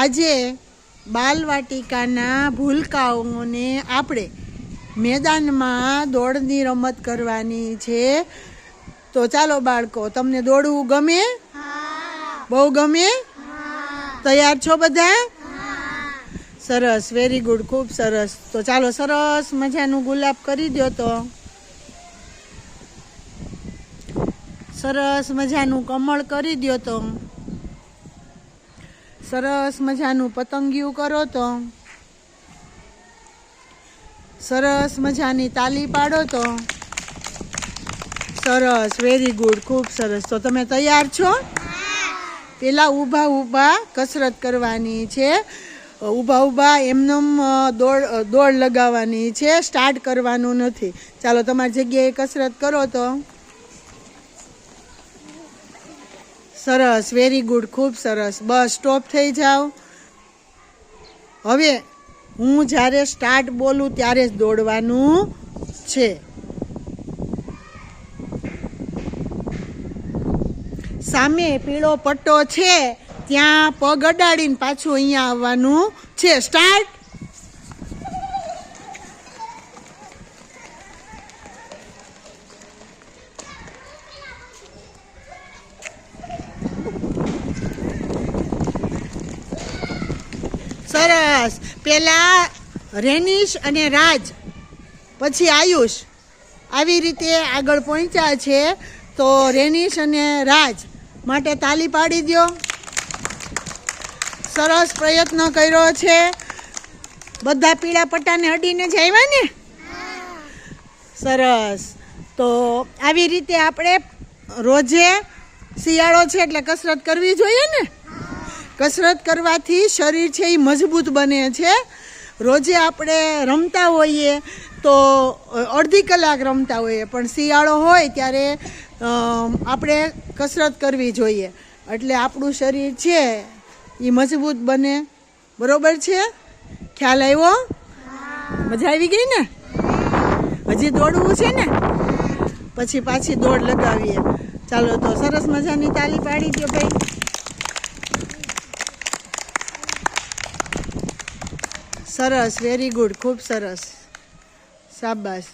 આજે બાલવાટિકાના ભૂલકાઓને આપણે મેદાનમાં દોડની રમત કરવાની છે. તો ચાલો બાળકો તમને દોડવું ગમે? બહુ ગમે? તૈયાર છો બધા? સરસ વેરી ગુડ ખૂબ સરસ. તો ચાલો સરસ મજાનું ગુલાબ કરી દો તો. સરસ મજાનું કમળ કરી દો તો. સરસ મજાનું પતંગિયું કરો તો. સરસ મજાની તાલી પાડો તો. સરસ વેરી ગુડ ખૂબ સરસ. તો તમે તૈયાર છો? પેલા ઊભા ઊભા કસરત કરવાની છે. ઊભા ઊભા એમનેમ દોડ દોડ લગાવવાની છે. સ્ટાર્ટ કરવાનું નથી. ચાલો, તમારી જગ્યાએ કસરત કરો તો. સરસ વેરી ગુડ ખૂબ સરસ. બસ સ્ટોપ થઈ જાઓ. હવે હું જ્યારે સ્ટાર્ટ બોલું ત્યારે જ દોડવાનું છે. સામે પીળો પટ્ટો છે, ત્યાં પગ અડાડીને પાછું અહીંયા આવવાનું છે. સ્ટાર્ટ સરસ. પહેલાં રેનિશ અને રાજ, પછી આયુષ. આવી રીતે આગળ પહોંચ્યા છે. તો રેનિશ અને રાજ માટે તાલી પાડી દો સરસ પ્રયત્ન કર્યો છે. બધા પીળા પટ્ટાને અડીને જ આવ્યા ને? સરસ. તો આવી રીતે આપણે રોજે શિયાળો છે એટલે કસરત કરવી જોઈએ ને? કસરત કરવાથી શરીર છે એ મજબૂત બને છે. રોજે આપણે રમતા હોઈએ તો અડધી કલાક રમતા હોઈએ, પણ શિયાળો હોય ત્યારે આપણે કસરત કરવી જોઈએ. એટલે આપણું શરીર છે એ મજબૂત બને. બરોબર છે? ખ્યાલ આવ્યો? મજા આવી ગઈ ને? હજી દોડવું છે ને? પછી પાછી દોડ લગાવીએ. ચાલો તો સરસ મજાની તાલી પાડી દો ભાઈ. સરસ વેરી ગુડ ખૂબ સરસ. શાબાશ.